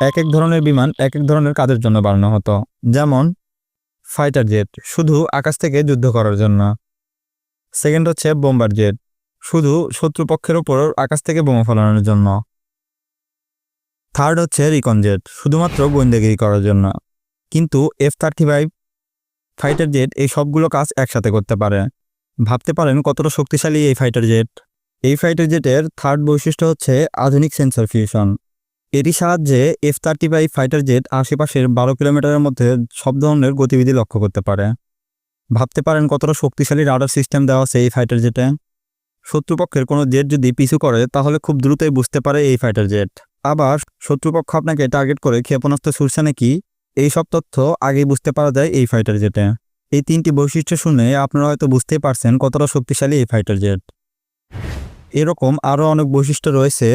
এক এক ধরনের বিমান এক এক ধরনের কাজের জন্য বানানো হতো। যেমন ফাইটার জেট শুধু আকাশ থেকে যুদ্ধ করার জন্য। সেকেন্ড হচ্ছে বোম্বার জেট শুধু শত্রুপক্ষের ওপর আকাশ থেকে বোমা ফেলানোর জন্য। থার্ড হচ্ছে রিকন জেট শুধুমাত্র গোয়েন্দাগিরি করার জন্য। কিন্তু F thirty five fighter jet এই সবগুলো কাজ একসাথে করতে পারে। ভাবতে পারেন কতটা শক্তিশালী এই ফাইটার জেট এই ফাইটার জেটের থার্ড বৈশিষ্ট্য হচ্ছে আধুনিক সেন্সর ফিউশন এরই সাহায্যে F thirty five fighter jet আশেপাশের বারো কিলোমিটারের মধ্যে সব ধরনের গতিবিধি লক্ষ্য করতে পারে। ভাবতে পারেন কতটা শক্তিশালী রাডার সিস্টেম দেওয়া আছে এই ফাইটার জেটে শত্রুপক্ষের কোনো জেট যদি পিছু করে, তাহলে খুব দ্রুতই বুঝতে পারে এই ফাইটার জেট আবার শত্রুপক্ষ আপনাকে টার্গেট করে ক্ষেপণাস্ত্র ছুড়ছে নাকি, এই সব তথ্য আগেই বুঝতে পারা যায় এই ফাইটার জেটে এই তিনটি বৈশিষ্ট্য শুনে আপনারা হয়তো বুঝতেই পারছেন কতটা শক্তিশালী এই ফাইটার জেট এরকম আরও অনেক বৈশিষ্ট্য রয়েছে